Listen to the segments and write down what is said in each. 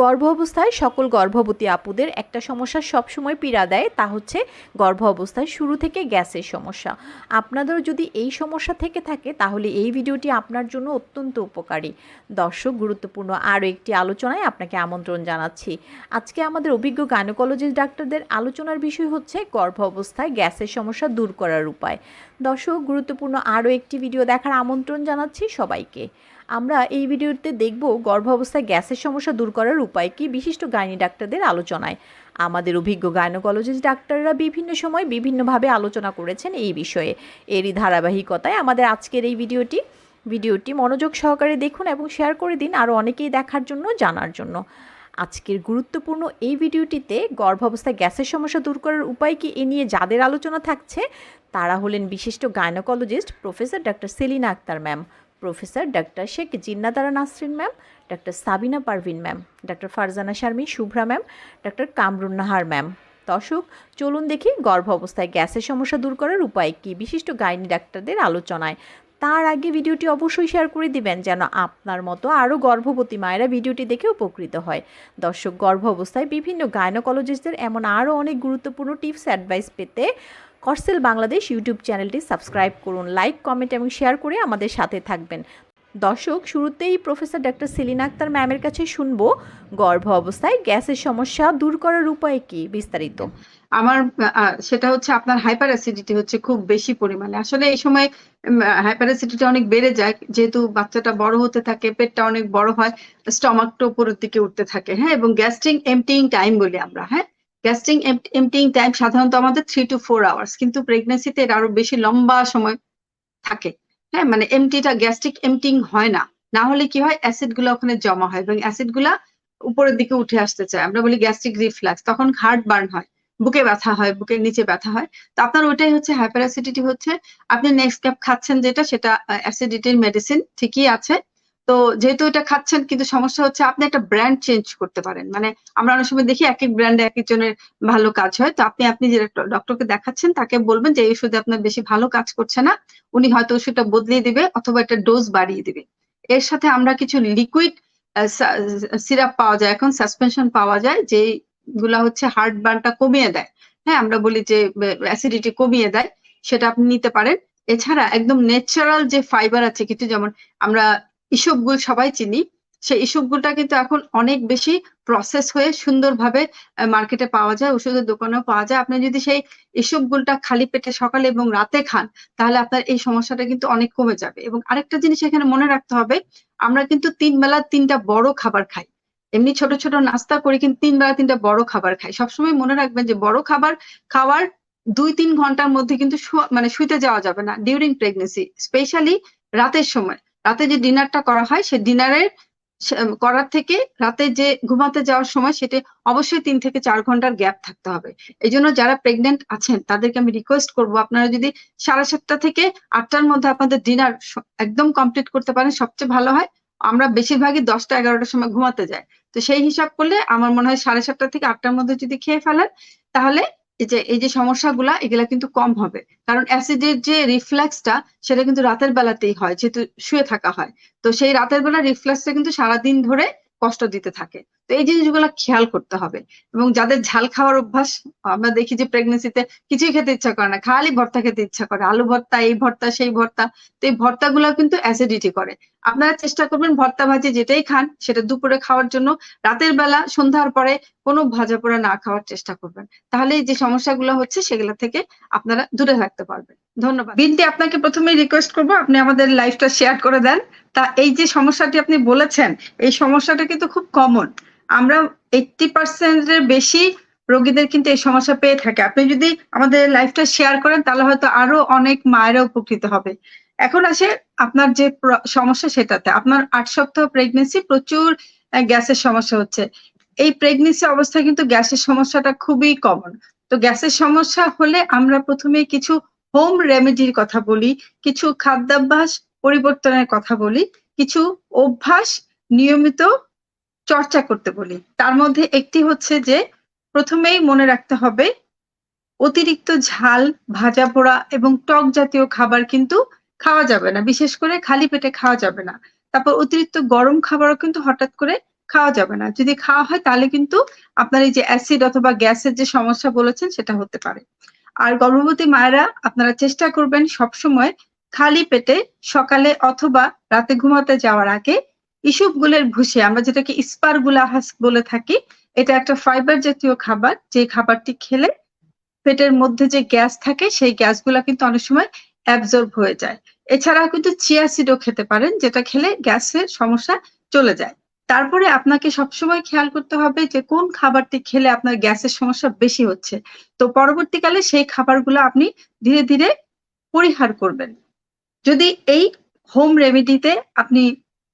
গর্ভ অবস্থায় সকল গর্ভবতী আপুদের একটা সমস্যা সবসময় পীড়া দেয়, তা হচ্ছে গর্ভ অবস্থায় শুরু থেকে গ্যাসের সমস্যা। আপনাদেরও যদি এই সমস্যা থেকে থাকে, তাহলে এই ভিডিওটি আপনার জন্য অত্যন্ত উপকারী। দর্শক, গুরুত্বপূর্ণ আরও একটি আলোচনায় আপনাকে আমন্ত্রণ জানাচ্ছি। আজকে আমাদের অভিজ্ঞ গাইনোকোলজিস্ট ডাক্তারদের আলোচনার বিষয় হচ্ছে গর্ভ অবস্থায় গ্যাসের সমস্যা দূর করার উপায়। দর্শক, গুরুত্বপূর্ণ আরও একটি ভিডিও দেখার আমন্ত্রণ জানাচ্ছি সবাইকে। আমরা এই ভিডিওতে দেখব গর্ভ অবস্থায় গ্যাসের সমস্যা দূর করার উপায় কি বিশিষ্ট গাইনি ডাক্তারদের আলোচনায়। আমাদের অভিজ্ঞ গাইনোকোলজিস্ট ডাক্তাররা বিভিন্ন সময় বিভিন্নভাবে আলোচনা করেছেন এই বিষয়ে। এরই ধারাবাহিকতায় আমাদের আজকের এই ভিডিওটি। ভিডিওটি মনোযোগ সহকারে দেখুন এবং শেয়ার করে দিন আরও অনেকেই দেখার জন্য, জানার জন্য। আজকের গুরুত্বপূর্ণ এই ভিডিওটিতে গর্ভাবস্থায় গ্যাসের সমস্যা দূর করার উপায় কি এ নিয়ে যাদের আলোচনা থাকছে, তারা হলেন বিশিষ্ট gynaecologist professor doctor Selina Akhtar ma'am. Professor doctor Sheikh Jinnatara Nasrin ma'am doctor Sabina Parvin ma'am doctor Farzana Sharmin Shubhra ma'am doctor Kamrun Nahar ma'am. দর্শক, চলুন দেখি গর্ভ অবস্থায় গ্যাসের সমস্যা দূর করার উপায় কি? বিশিষ্ট গাইনি ডাক্তারদের আলোচনায়। তার আগে ভিডিওটি অবশ্যই শেয়ার করে দিবেন যেন আপনার মতো আরও গর্ভবতী মায়েরা ভিডিওটি দেখে উপকৃত হয়। দর্শক, গর্ভ অবস্থায় বিভিন্ন গাইনোকোলজিস্টদের এমন আরও অনেক গুরুত্বপূর্ণ টিপস, অ্যাডভাইস পেতে করসেল বাংলাদেশ ইউটিউব চ্যানেলটি সাবস্ক্রাইব করুন, লাইক, কমেন্ট এবং শেয়ার করে আমাদের সাথে থাকবেন। দর্শক, শুরুতেই প্রফেসর ডক্টর সেলিনা আক্তার ম্যামের কাছে শুনব, গর্ভ অবস্থায় গ্যাসের সমস্যা দূর করার উপায় কি বিস্তারিত? আমার সেটা হচ্ছে আপনার হাইপার অ্যাসিডিটি হচ্ছে খুব বেশি পরিমাণে। আসলে এই সময় হাইপার অ্যাসিডিটি অনেক বেড়ে যায়, যেহেতু বাচ্চাটা বড় হতে থাকে, পেটটা অনেক বড় হয় স্টমাকটা উপরের দিকে উঠতে থাকে হ্যাঁ? এবং গ্যাস্ট্রিক এমটিং টাইম বলি আমরা হ্যাঁ? গ্যাস্ট্রিক এমটিং টাইম সাধারণত আমাদের থ্রি টু ফোর আওয়ার্স কিন্তু প্রেগনেন্সিতে আরও বেশি লম্বা সময় থাকে। হ্যাঁ মানে এমটিটা গ্যাস্ট্রিক এমটিং হয় না। না হলে কি হয়? অ্যাসিডগুলো ওখানে জমা হয় এবং অ্যাসিডগুলা উপরের দিকে উঠে আসতে চায়। আমরা বলি গ্যাস্ট্রিক রিফ্লাক্স তখন হার্ট বার্ন হয়। বুকে ব্যথা হয়, বুকের নিচে ব্যথা হয়। তো আপনার ওইটাই হচ্ছে হাইপার অ্যাসিডিটি হচ্ছে। আপনি নেক্সট ক্যাপ খাচ্ছেন যেটা, সেটা অ্যাসিডিটির মেডিসিন ঠিকই আছে। তো যেহেতু এটা খাচ্ছেন, কিন্তু সমস্যা হচ্ছে আপনি একটা ব্র্যান্ড চেঞ্জ করতে পারেন। মানে আমরা অনেক সময় দেখি এক এক ব্র্যান্ডে এক একজনের ভালো কাজ হয়। তো আপনি আপনি যে ডক্টরকে দেখাচ্ছেন, তাকে বলবেন যে, এই ওষুধে আপনার বেশি ভালো কাজ করছে না। উনি হয়তো ওষুধটা বদলিয়ে দিবে অথবা একটা ডোজ বাড়িয়ে দিবে। এর সাথে আমরা কিছু লিকুইড সিরাপ পাওয়া যায়। এখন সাসপেনশন পাওয়া যায় যে গুলা হচ্ছে হার্ট বার্নটা কমিয়ে দেয়। হ্যাঁ আমরা বলি যে অ্যাসিডিটি কমিয়ে দেয়, সেটা আপনি নিতে পারেন। এছাড়া একদম ন্যাচারাল যে ফাইবার আছে, কিছু যেমন আমরা ইসবগুল সবাই চিনি। সেই ইসবগুলটা কিন্তু এখন অনেক বেশি প্রসেস হয়ে সুন্দরভাবে মার্কেটে পাওয়া যায়, ওষুধের দোকানেও পাওয়া যায়। আপনি যদি সেই ইসবগুলটা খালি পেটে সকালে এবং রাতে খান, তাহলে আপনার এই সমস্যাটা কিন্তু অনেক কমে যাবে। এবং আরেকটা জিনিস এখানে মনে রাখতে হবে, আমরা কিন্তু তিন বেলা তিনটা বড় খাবার খাই। এমনি ছোট ছোট নাস্তা করি কিন্তু তিন বেলা তিনটা বড় খাবার খাই। সবসময় মনে রাখবেন যে বড় খাবার খাওয়ার দুই তিন ঘণ্টার মধ্যে কিন্তু মানে শুইতে যাওয়া যাবে না ডিউরিং প্রেগনেন্সি স্পেশালি রাতের সময়। রাতে যে ডিনারটা করা হয়, সে ডিনারের করার থেকে রাতে যে ঘুমাতে যাওয়ার সময় সেটা অবশ্যই তিন থেকে চার ঘণ্টার গ্যাপ থাকতে হবে। এই জন্য যারা প্রেগনেন্ট আছেন, তাদেরকে আমি রিকোয়েস্ট করব, আপনারা যদি সাড়ে সাতটা থেকে আটটার মধ্যে আপনাদের ডিনার একদম কমপ্লিট করতে পারেন, সবচেয়ে ভালো হয় আমরা বেশিরভাগই দশটা, এগারোটার সময় ঘুমাতে যাই। তো সেই হিসাব করলে আমার মনে হয় সাড়ে সাতটা থেকে আটটার মধ্যে যদি খেয়ে ফেলেন, তাহলে এই যে এই যে সমস্যাগুলা, এগুলা কিন্তু কম হবে। কারণ অ্যাসিডের যে রিফ্লেক্সটা, সেটা কিন্তু রাতের বেলাতেই হয়, যেহেতু শুয়ে থাকা হয়। তো সেই রাতের বেলা রিফ্লেক্সটা কিন্তু সারাদিন ধরে কষ্ট দিতে থাকে। তো এই জিনিসগুলো খেয়াল করতে হবে। এবং যাদের ঝাল খাওয়ার অভ্যাস, আমরা দেখি যে প্রেগনেন্সিতে কিছুই খেতে ইচ্ছা করে না। খালি ভর্তা খেতে ইচ্ছা করে। আলু ভর্তা, এই ভর্তা, সেই ভর্তা। তো এই ভর্তাগুলো কিন্তু অ্যাসিডিটি করে। আপনারা চেষ্টা করবেন ভর্তা ভাজি যেটাই খান, সেটা দুপুরে খাওয়ার জন্য। রাতের বেলা, সন্ধ্যার পরে কোনো ভাজা পোড়া না খাওয়ার চেষ্টা করবেন। তাহলে যে সমস্যাগুলো হচ্ছে, সেগুলো থেকে আপনারা দূরে থাকতে পারবেন। ধন্যবাদ। বিনতি, আপনাকে প্রথমে রিকোয়েস্ট করব, আপনি আমাদের লাইফটা শেয়ার করে দেন। তা এই যে সমস্যাটি আপনি বলেছেন, এই সমস্যাটা কিন্তু খুব কমন আমরা এইটটি পার্সেন্টের বেশি রোগীদের কিন্তু এই সমস্যা পেয়ে থাকে। আপনি যদি আমাদের লাইফটা শেয়ার করেন, তাহলে হয়তো আরও অনেক মায়েরা উপকৃত হবে। এখন আসে আপনার যে সমস্যা সেটাতে। আপনার আট সপ্তাহ প্রেগনেন্সি প্রচুর গ্যাসের সমস্যা হচ্ছে। এই প্রেগনেন্সি অবস্থায় কিন্তু গ্যাসের সমস্যাটা খুবই কমন তো গ্যাসের সমস্যা হলে আমরা প্রথমে কিছু হোম রেমেডির কথা বলি, কিছু খাদ্যাভ্যাস পরিবর্তনের কথা বলি, কিছু অভ্যাস নিয়মিত চর্চা করতে বলি। তার মধ্যে একটি হচ্ছে যে, প্রথমেই মনে রাখতে হবে, অতিরিক্ত ঝাল, ভাজা পোড়া এবং টক জাতীয় খাবার কিন্তু খাওয়া যাবে না। বিশেষ করে খালি পেটে খাওয়া যাবে না। তারপর অতিরিক্ত গরম খাবারও কিন্তু হঠাৎ করে খাওয়া যাবে না। যদি খাওয়া হয় তাহলে কিন্তু আপনার এই যে অ্যাসিড অথবা গ্যাসের যে সমস্যা বলেছেন সেটা হতে পারে। আর গর্ভবতী মায়েরা আপনারা চেষ্টা করবেন সবসময় খালি পেটে সকালে অথবা রাতে ঘুমাতে যাওয়ার আগে ইসুপগুলের ভুসি আমরা যেটাকে ইস্পারগুলাহাস বলে থাকি, এটা একটা ফাইবার জাতীয় খাবার। যে খাবারটি খেলে পেটের মধ্যে যে গ্যাস থাকে, সেই গ্যাসগুলা কিন্তু অনেক সময় অ্যাবজর্ব হয়ে যায়। এছাড়াও কিন্তু চিয়া সিডও খেতে পারেন, যেটা খেলে গ্যাসের সমস্যা চলে যায়। তারপরে আপনাকে সবসময় খেয়াল করতে হবে যে কোন খাবারটি খেলে আপনার গ্যাসের সমস্যা বেশি হচ্ছে। তো পরবর্তীকালে সেই খাবারগুলো আপনি ধীরে ধীরে পরিহার করবেন। যদি এই হোম রেমেডিতে আপনি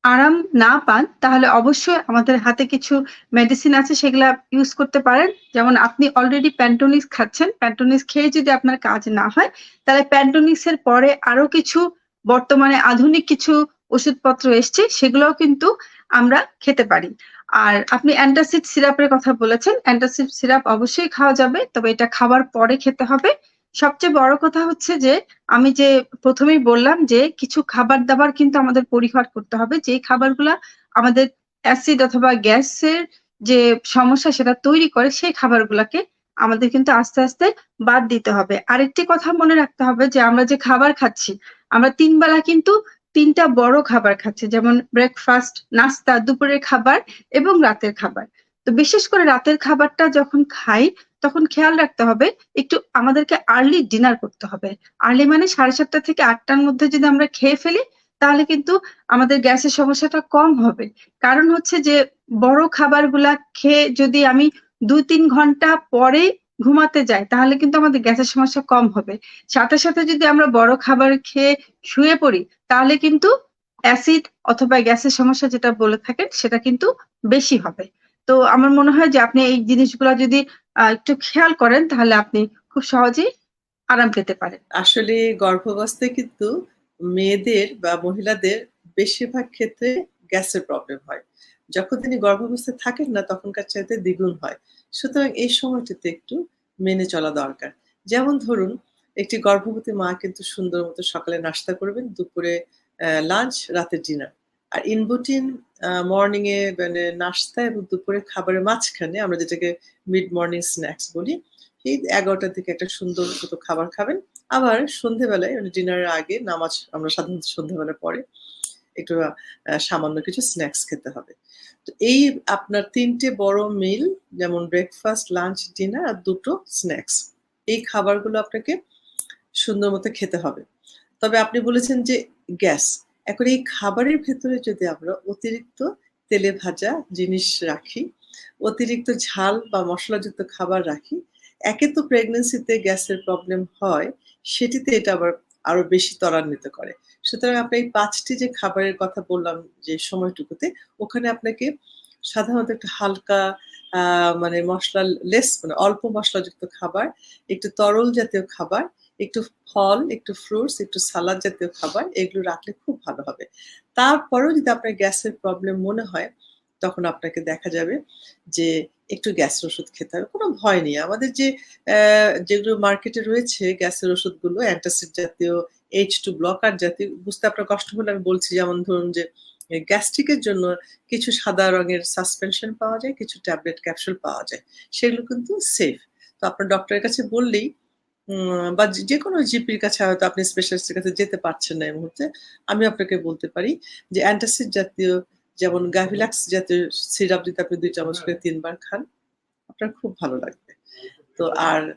আরাম না পান, তাহলে অবশ্যই আমাদের হাতে কিছু মেডিসিন আছে সেগুলা ইউজ করতে পারেন। যেমন আপনি অলরেডি প্যান্টোনিক্স খাচ্ছেন প্যান্টোনিক্স খেয়ে যদি আপনার কাজ না হয়, তাহলে প্যান্টোনিক্স এর পরে আরও কিছু বর্তমানে আধুনিক কিছু ওষুধপত্র এসছে, সেগুলোও কিন্তু আমরা খেতে পারি। আর আপনি অ্যান্টাসিড সিরাপের কথা বলেছেন অ্যান্টাসিড সিরাপ অবশ্যই খাওয়া যাবে, তবে এটা খাবার পরে খেতে হবে। সবচেয়ে বড় কথা হচ্ছে যে, আমি যে প্রথমেই বললাম যে, কিছু খাবার দাবার কিন্তু আমাদের পরিহার করতে হবে। যে খাবারগুলা আমাদের অ্যাসিড অথবা গ্যাসের যে সমস্যা সেটা তৈরি করে, সেই খাবারগুলাকে আমাদের কিন্তু আস্তে আস্তে বাদ দিতে হবে। আরেকটি কথা মনে রাখতে হবে যে, আমরা যে খাবার খাচ্ছি, আমরা তিন বেলা কিন্তু তিনটা বড় খাবার খাচ্ছি, যেমন ব্রেকফাস্ট নাস্তা, দুপুরের খাবার এবং রাতের খাবার। তো বিশেষ করে রাতের খাবারটা যখন খাই তখন খেয়াল রাখতে হবে, একটু আমাদেরকে আর্লি ডিনার করতে হবে। আর্লি মানে সাড়ে সাতটা থেকে আটটার মধ্যে যদি আমরা খেয়ে ফেলি, তাহলে কিন্তু আমাদের গ্যাসের সমস্যাটা কম হবে। কারণ হচ্ছে যে, বড় খাবারগুলা খেয়ে যদি আমি দুই তিন ঘণ্টা পরে ঘুমাতে যাই, তাহলে কিন্তু আমাদের গ্যাসের সমস্যা কম হবে। সাথে সাথে যদি আমরা বড় খাবার খেয়ে শুয়ে পড়ি, তাহলে কিন্তু অ্যাসিড অথবা গ্যাসের সমস্যা যেটা বলে থাকেন, সেটা কিন্তু বেশি হবে। তো আমার মনে হয় যে আপনি এই জিনিসগুলো যদি একটু খেয়াল করেন, তাহলে আপনি খুব সহজেই আরাম পেতে পারেন। আসলে গর্ভাবস্থায় কিন্তু মেয়েদের বা মহিলাদের বেশিরভাগ ক্ষেত্রে গ্যাসের প্রবলেম হয়। যখন তিনি গর্ভাবস্থায় থাকেন না, তখনকার চাইতে দ্বিগুণ হয়। সুতরাং এই সময়টিতে একটু মেনে চলা দরকার। যেমন ধরুন, একটি গর্ভবতী মা কিন্তু সুন্দর মতো সকালে নাস্তা করবেন, দুপুরে লাঞ্চ রাতের ডিনার আর ইনবুটিন মর্নিং এ মানে নাস্তা এবং দুপুরে খাবারের মাঝখানে আমরা যেটাকে মিড মর্নিং স্ন্যাক্স বলি, এই এগারোটার থেকে একটা সুন্দর মতো খাবার খাবেন। আবার সন্ধেবেলায় মানে ডিনারের আগে নামাজ আমরা সাধারণত সন্ধেবেলার পরে একটু সামান্য কিছু স্ন্যাক্স খেতে হবে। তো এই আপনার তিনটে বড় মিল, যেমন ব্রেকফাস্ট, লাঞ্চ, ডিনার আর দুটো স্ন্যাক্স, এই খাবারগুলো আপনাকে সুন্দর মতো খেতে হবে। তবে আপনি বলেছেন যে গ্যাস এখন এই খাবারের ভেতরে যদি আমরা অতিরিক্ত তেলে ভাজা জিনিস রাখি, অতিরিক্ত ঝাল বা মশলাযুক্ত খাবার রাখি, একে তো প্রেগনেন্সিতে গ্যাসের প্রবলেম হয়, সেটিতে এটা আবার আরও বেশি ত্বরান্বিত করে। সুতরাং আপনি এই পাঁচটি যে খাবারের কথা বললাম যে সময়টুকুতে, ওখানে আপনাকে সাধারণত একটু হালকা মানে মশলা লেস মানে অল্প মশলাযুক্ত খাবার, একটু তরল জাতীয় খাবার একটু ফল, একটু ফ্রুটস একটু সালাদ জাতীয় খাবার, এগুলো রাখলে খুব ভালো হবে। তারপরেও যদি আপনার গ্যাসের প্রবলেম মনে হয়, তখন আপনাকে দেখা যাবে যে একটু গ্যাসের ওষুধ খেতে হবে। কোনো ভয় নেই। আমাদের যে যেগুলো মার্কেটে রয়েছে গ্যাসের ওষুধগুলো অ্যান্টাসিড জাতীয় এইচ টু ব্লকার জাতীয়, বুঝতে আপনার কষ্ট হলে আমি বলছি, যেমন ধরুন যে গ্যাস্ট্রিকের জন্য কিছু সাদা রঙের সাসপেনশন পাওয়া যায়, কিছু ট্যাবলেট ক্যাপসুল পাওয়া যায়। সেগুলো কিন্তু সেফ তো আপনার ডক্টরের কাছে বললেই বা যে- কোনো জিপির কাছে হয়তো আপনি স্পেশালিস্টের কাছে যেতে পারছেন না এই মুহূর্তে, আমি আপনাকে বলতে পারি যে অ্যান্টাসিড জাতীয় যেমন গাভিলাক্স জাতীয় সিরাপ যদি আপনি দুই চামচ করে তিনবার খান, আপনার খুব ভালো লাগবে। তো আর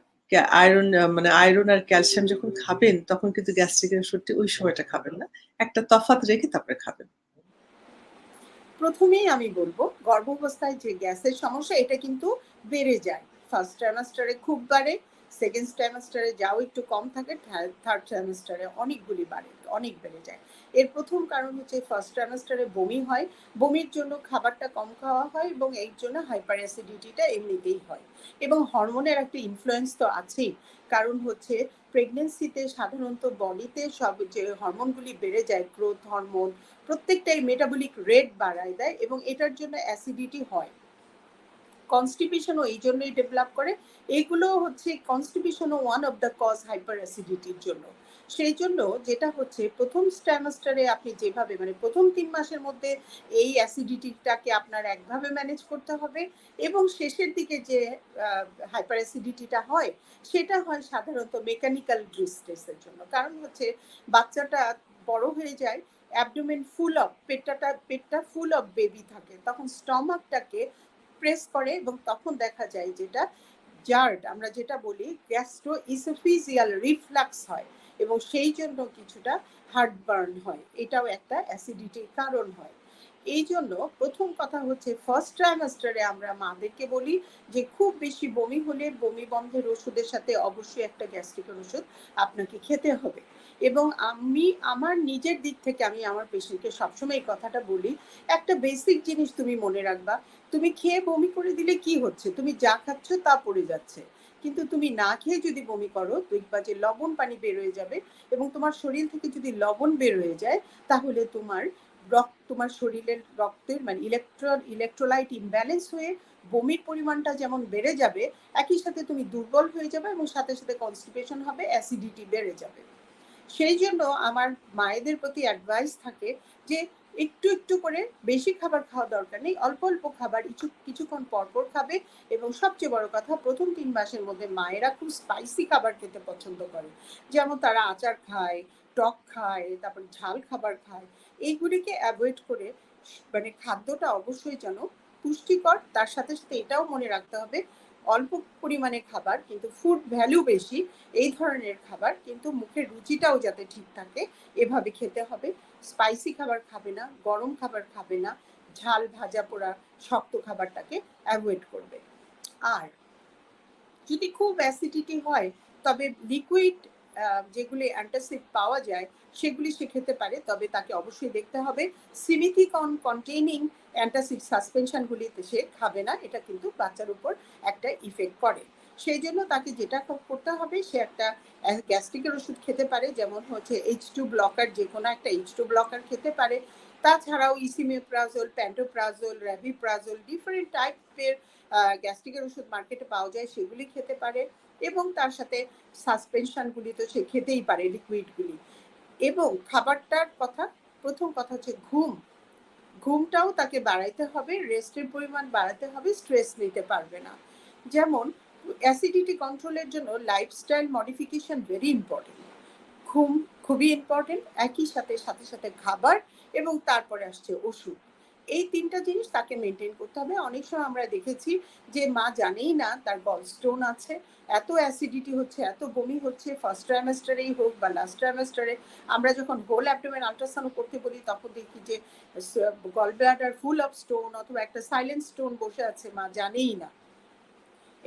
আয়রন মানে আয়রন আর ক্যালসিয়াম যখন খাবেন, তখন কিন্তু গ্যাস্ট্রিকের ওষুধটি ওই সময়টা খাবেন না। একটা তফাৎ রেখে তারপরে খাবেন। প্রথমেই আমি বলব, গর্ভাবস্থায় যে গ্যাসের সমস্যা, এটা কিন্তু বেড়ে যায়। ফার্স্ট ট্রাইমাস্টারে খুব বাড়ে সেকেন্ড ট্রাইমাস্টারে যাও একটু কম থাকে থার্ড সেমিস্টারে অনেকগুলি বাড়ে, অনেক বেড়ে যায়। এর প্রথম কারণ হচ্ছে ফার্স্ট সেমিস্টারে বমি হয়, বমির জন্য খাবারটা কম খাওয়া হয় এবং এর জন্য হাইপার অ্যাসিডিটিটা এমনিতেই হয়। এবং হরমোনের একটা ইনফ্লুয়েন্স তো আছেই, কারণ হচ্ছে প্রেগনেন্সিতে সাধারণত বডিতে সব যে হরমোনগুলি বেড়ে যায় গ্রোথ হরমোন প্রত্যেকটাই মেটাবলিক রেট বাড়ায় দেয় এবং এটার জন্য অ্যাসিডিটি হয়। কনস্টিপেশনও এই জন্যই ডেভেলপ করে। এইগুলো হচ্ছে কনস্টিপেশনও one of the cause hyper অ্যাসিডিটির জন্য। সেই জন্য যেটা হচ্ছে, প্রথম স্ট্যামাস্টারে আপনি যেভাবে মানে প্রথম তিন মাসের মধ্যে এই অ্যাসিডিটিটাকে আপনার একভাবে ম্যানেজ করতে হবে এবং শেষের দিকে যে হাইপার অ্যাসিডিটিটা হয়, সেটা হয় সাধারণত মেকানিক্যাল ডিস্ট্রেসের জন্য। কারণ হচ্ছে বাচ্চাটা বড় হয়ে যায় অ্যাবডোমেন ফুল অফ পেটটা পেটটা ফুল অফ বেবি থাকে, তখন স্টমাকটাকে প্রেস করে এবং তখন দেখা যায় যেটা জার্ড আমরা যেটা বলি গ্যাস্ট্রো ইসোফিজিয়াল রিফ্লাক্স হয় এবং সেই জন্য কিছুটা হার্ট বার্ন হয়। এটাও একটা অ্যাসিডিটির কারণ হয়। এই জন্য প্রথম কথা হচ্ছে ফার্স্ট ট্রাইমাস্টারে আমরা মাদেরকে বলি যে খুব বেশি বমি হলে বমি বন্ধের ওষুধের সাথে অবশ্যই একটা গ্যাস্ট্রিকের ওষুধ আপনাকে খেতে হবে। এবং আমি, আমার নিজের দিক থেকে আমি আমার পেশেন্টকে সবসময় এই কথাটা বলি, একটা বেসিক জিনিস তুমি মনে রাখবা তুমি খেয়ে বমি করে দিলে কি হচ্ছে? তুমি যা খাচ্ছ তা পড়ে যাচ্ছে। কিন্তু তুমি না খেয়ে যদি বমি করো দেখবা যে লবণ পানি বের হয়ে যাবে এবং তোমার শরীর থেকে যদি লবণ বের হয়ে যায়, তাহলে তোমার রক্ত তোমার শরীরের রক্তের মানে ইলেকট্রন ইলেকট্রোলাইট ইমব্যালেন্স হয়ে বমির পরিমাণটা যেমন বেড়ে যাবে, একই সাথে তুমি দুর্বল হয়ে যাবে এবং সাথে সাথে কনস্টিপেশন হবে অ্যাসিডিটি বেড়ে যাবে। সেই জন্য আমার মায়েদের প্রতি অ্যাডভাইস থাকে যে একটু একটু করে বেশি খাবার খাওয়া দরকার নেই। অল্প অল্প খাবার কিছু, কিছুক্ষণ পরপর খাবে এবং সবচেয়ে বড় কথা, প্রথম তিন মাসের মধ্যে মায়েরা খুব স্পাইসি খাবার খেতে পছন্দ করে। যেমন তারা আচার খায়, টক খায়, তারপর ঝাল খাবার খায়। এইগুলিকে অ্যাভয়েড করে মানে খাদ্যটা অবশ্যই যেন পুষ্টিকর, তার সাথে সাথে এটাও মনে রাখতে হবে অল্প পরিমাণে খাবার, কিন্তু ফুড ভ্যালু বেশি, এই ধরনের খাবার, কিন্তু মুখের রুচিটাও যাতে ঠিক থাকে, এভাবে খেতে হবে। স্পাইসি খাবার খাবে না, গরম খাবার খাবে না, ঝাল ভাজা পোড়া শক্ত খাবারটাকে অ্যাভয়েড করবে। আর যদি খুব অ্যাসিডিটি হয়, তবে লিকুইড যেগুলি অ্যান্টাসিড পাওয়া যায়, সেগুলি সে খেতে পারে, তবে তাকে অবশ্যই দেখতে হবে। সিমিথিকন কন্টেইনিং অ্যান্টাসিড সাসপেনশনগুলিতে সে খাবে না, এটা কিন্তু বাচ্চার উপর একটা ইফেক্ট করে সেই জন্য তাকে যেটা করতে হবে, সে একটা গ্যাস্ট্রিকের ওষুধ খেতে পারে, যেমন হচ্ছে এইচ টু ব্লকার যে কোনো একটা এইচ টু ব্লকার খেতে পারে। তাছাড়াও ইসিমিপ্রাজোল প্যান্টোপ্রাজোল র্যাভিপ্রাজোল ডিফারেন্ট টাইপের গ্যাস্ট্রিকের ওষুধ মার্কেটে পাওয়া যায়, সেগুলি খেতে পারে। এবং তার সাথে সাসপেনশনগুলি তো সে খেতেই পারে লিকুইডগুলি এবং খাবারটার কথা, প্রথম কথা হচ্ছে ঘুম। ঘুমটাও তাকে বাড়াইতে হবে রেস্টের পরিমাণ বাড়াতে হবে স্ট্রেস নিতে পারবে না। যেমন অ্যাসিডিটি কন্ট্রোলের জন্য লাইফস্টাইল মডিফিকেশন ভেরি ইম্পর্টেন্ট ঘুম খুবই ইম্পর্টেন্ট একই সাথে সাথে সাথে খাবার এবং তারপরে আসছে ওষুধ। এই তিনটা জিনিস তাকে মেনটেন করতে হবে। অনেক সময় আমরা দেখেছি যে মা জানেই না তার গল স্টোন আছে, এত অ্যাসিডিটি হচ্ছে, এত বমি হচ্ছে ফার্স্ট ট্রাইমেস্টারেই হোক বা লাস্ট ট্রাইমেস্টারে আমরা যখন হোল অ্যাবডোমেন আল্ট্রাসাউন্ড করতে বলি, তখন দেখি যে gall bladder full of stone অথবা একটা সাইলেন্ট স্টোন বসে আছে, মা জানেই না।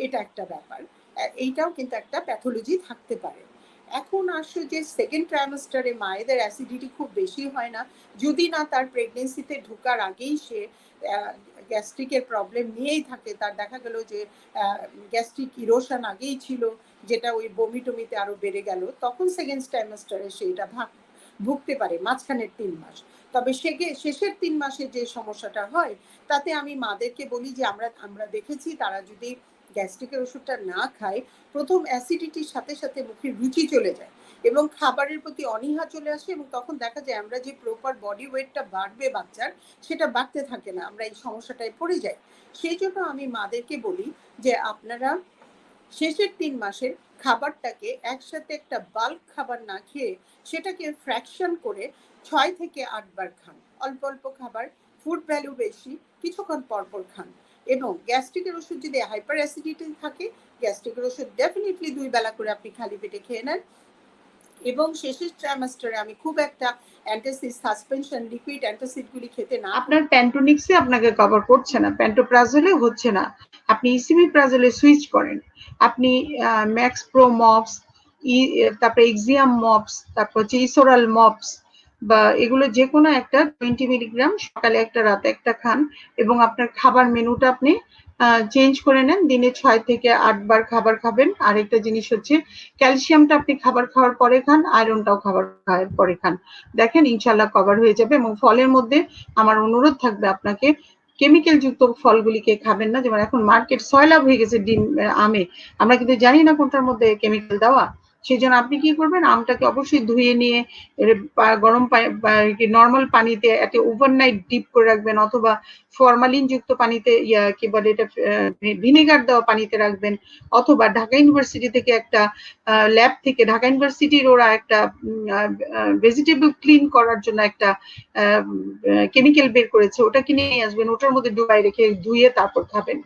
এটা একটা ব্যাপার। এইটাও কিন্তু একটা প্যাথোলজি থাকতে পারে। এখন আসছে যে সেকেন্ড ট্রাইমেস্টারে মায়েদের অ্যাসিডিটি খুব বেশি হয় না। যদি না তার প্রেগনেন্সিতে ঢোকার আগেই সে গ্যাস্ট্রিকের প্রবলেম নিয়েই থাকে, তার দেখা গেল যে গ্যাস্ট্রিক ইরোশন আগেই ছিল, যেটা ওই বমি টমিতে আরও বেড়ে গেল, তখন সেকেন্ড ট্রাইমেস্টারে সে এটা ভাগ ভুগতে পারে, মাঝখানের তিন মাস। তবে শেষের তিন মাসে যে সমস্যাটা হয়, তাতে আমি মাদেরকে বলি যে, আমরা আমরা দেখেছি তারা যদি গ্যাস্ট্রিকের ওষুধটা না খায়, প্রথম অ্যাসিডিটির সাথে সাথে মুখের রুচি চলে যায় এবং খাবারের প্রতি অনীহা চলে আসে এবং তখন দেখা যায় আমরা যে প্রপার বডি ওয়েটটা বাড়বে বাচ্চার, সেটা বাড়তে থাকে না, আমরা এই সমস্যাটায় পড়ে যাই। সেই জন্য আমি মাদেরকে বলি যে আপনারা শেষের তিন মাসের খাবারটাকে একসাথে একটা বাল্ক খাবার না খেয়ে সেটাকে ফ্র্যাকশন করে ছয় থেকে আটবার খান। অল্প অল্প খাবার ফুড ভ্যালু বেশি, কিছুক্ষণ পরপর খান। এবং গ্যাস্ট্রিকের ওষুধ যদি হাইপার অ্যাসিডিটি থাকে গ্যাস্ট্রিকের ওষুধ ডেফিনেটলি দুই বেলা করে আপনি খালি পেটে খেয়ে নেন। এবং শেষের ট্রাইমাস্টারে আমি খুব একটা অ্যান্টাসিড সাসপেনশন লিকুইড অ্যান্টাসিড গুলি খেতে না আপনার প্যান্টোনিক্সে আপনাকে কভার করছে না। প্যান্টোপ্রাজলে হচ্ছে না। আপনি ইসিমিপ্রাজলে সুইচ করেন। আপনি ম্যাক্স প্রো মপস তারপরে এক্সিয়াম মপস তারপর হচ্ছে ইসোরাল মপস বা এগুলো যে কোনো একটা টোয়েন্টি মিলিগ্রাম সকালে একটা, রাতে একটা খান এবং আপনার খাবার মেনুটা আপনি চেঞ্জ করে নেন। দিনে ছয় থেকে আটবার খাবার খাবেন। আরেকটা জিনিস হচ্ছে ক্যালসিয়ামটা আপনি খাবার খাওয়ার পরে খান আয়রনটাও খাবার খাওয়ার পরে খান। দেখেন ইনশাল্লাহ কভার হয়ে যাবে এবং ফলের মধ্যে আমার অনুরোধ থাকবে আপনাকে কেমিক্যাল যুক্ত ফলগুলিকে খাবেন না। যেমন এখন মার্কেট সয়লাভ হয়ে গেছে ডিম আমে। আমরা কিন্তু জানি না কোনটার মধ্যে কেমিক্যাল দেওয়া। সেই জন্য আপনি কি করবেন? আমটাকে অবশ্যই ধুয়ে নিয়ে গরম নর্মাল পানিতে একটা ওভারনাইট ডিপ করে রাখবেন অথবা ফরমালিন যুক্ত পানিতে ইয়া কি বলে এটা ভিনেগার দেওয়া পানিতে রাখবেন অথবা ঢাকা ইউনিভার্সিটি থেকে একটা ল্যাব থেকে ঢাকা ইউনিভার্সিটির ওরা একটা ভেজিটেবল ক্লিন করার জন্য একটা কেমিক্যাল বের করেছে। ওটা কিনে নিয়ে আসবেন, ওটার মধ্যে ডুবাই রেখে ধুয়ে তারপর খাবেন।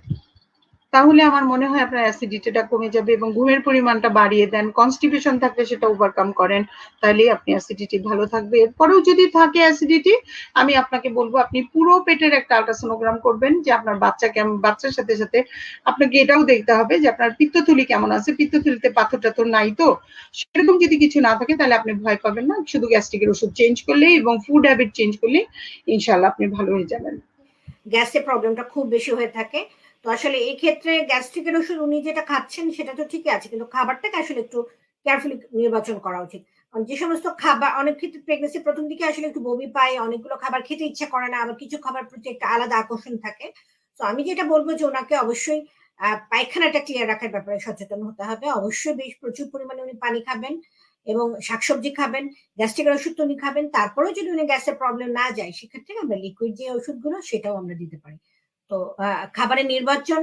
তাহলে আমার মনে হয় আপনার অ্যাসিডিটিটা কমে যাবে এবং ঘুমের পরিমাণটা বাড়িয়ে দেন কনস্টিপেশন থাকলে সেটা ওভারকাম করেন তাহলে আপনি অ্যাসিডিটি ভালো থাকবে। এরপরেও যদি থাকে অ্যাসিডিটি আমি আপনাকে বলব আপনি পুরো পেটের একটা আলট্রাসোনোগ্রাম করবেন যে আপনার বাচ্চা কেমন বাচ্চার সাথে সাথে আপনাকে এটাও দেখতে হবে যে আপনার পিত্তথলি কেমন আছে, পিত্তথলিতে পাথর টাথর নাই তো? সেরকম যদি কিছু না থাকে তাহলে আপনি ভয় পাবেন না, শুধু গ্যাস্ট্রিকের ওষুধ চেঞ্জ করলেই এবং ফুড হ্যাবিট চেঞ্জ করলেই ইনশাল্লাহ আপনি ভালো হয়ে যাবেন। গ্যাসের প্রবলেমটা খুব বেশি হয়ে থাকে। তো আসলে এই ক্ষেত্রে গ্যাস্ট্রিকের ওষুধ উনি যেটা খাচ্ছেন সেটা তো ঠিকই আছে, কিন্তু খাবারটাকে আসলে একটু কেয়ারফুলি নির্বাচন করা উচিত। যে সমস্ত খাবার, অনেক ক্ষেত্রে প্রেগনেন্সি প্রথম দিকে আসলে একটু বমি পায়, অনেকগুলো খাবার খেতে ইচ্ছা করে না, আবার কিছু খাবার প্রতি একটা আলাদা আকর্ষণ থাকে। তো আমি যেটা বলব যে ওনাকে অবশ্যই পায়খানাটা ক্লিয়ার রাখার ব্যাপারে সচেতন হতে হবে। অবশ্যই বেশ প্রচুর পরিমাণে উনি পানি খাবেন এবং শাকসবজি খাবেন, গ্যাস্ট্রিকের ওষুধ তো উনি খাবেন। তারপরেও যদি উনি গ্যাসের প্রবলেম না যায়, সেক্ষেত্রে আমরা লিকুইড যে ওষুধগুলো সেটাও আমরা দিতে পারি। তো খাবারের নির্বাচন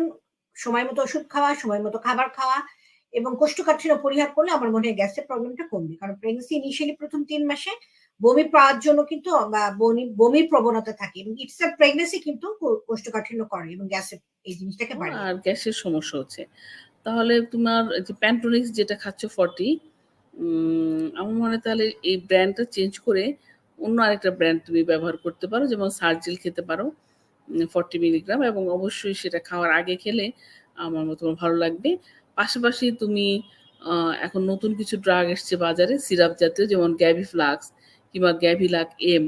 সময় মতো ওষুধ খাওয়া সময় মতো খাবার খাওয়া এবং কোষ্ঠকাঠিন্য পরিহার করলে আমার মনে হয় গ্যাসের প্রবলেমটা কমবে। কারণ প্রেগনেন্সি ইনিশিয়ালি প্রথম তিন মাসে বমি পাওয়ার জন্য কিন্তু বা বমি বমির প্রবণতা থাকে এবং ইটস আ প্রেগনেন্সি কিন্তু কোষ্ঠকাঠিন্য করে এবং গ্যাসের এই জিনিসটাকে বাড়ে আর গ্যাসের সমস্যা হচ্ছে। তাহলে তোমার যে প্যান্টোনিক্স যেটা খাচ্ছ ফর্টি আমার মনে তাহলে এই ব্র্যান্ডটা চেঞ্জ করে অন্য আরেকটা ব্র্যান্ড তুমি ব্যবহার করতে পারো যেমন সার্জিল খেতে পারো। ফর্টি মিলিগ্রাম এবং অবশ্যই সেটা খাওয়ার আগে খেলে আমার মতো ভালো লাগবে। পাশাপাশি তুমি এখন নতুন কিছু ড্রাগ এসছে বাজারে সিরাপ জাতীয়, যেমন গ্যাভি ফ্লাক্স কিংবা গ্যাভিলাক এম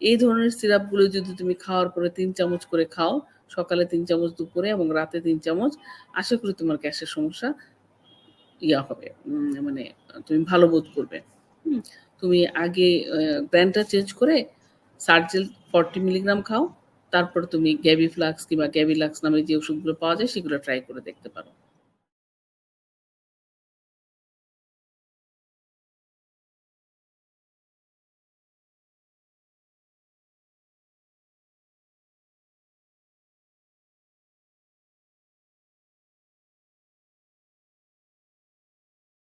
এই ধরনের সিরাপগুলো যদি তুমি খাওয়ার পরে তিন চামচ করে খাও, সকালে তিন চামচ, দুপুরে এবং রাতে তিন চামচ, আশা করি তোমার গ্যাসের সমস্যা ইয়া হবে মানে তুমি ভালো বোধ করবে। তুমি আগে ব্র্যান্ডটা চেঞ্জ করে সার্জেল ফর্টি মিলিগ্রাম খাও তারপর তুমি গ্যাবি ফ্লাক্স কিংবা গ্যাবিলাক্স নামে যে ওষুধগুলো পাওয়া যায়, সেগুলো ট্রাই করে দেখতে পারো।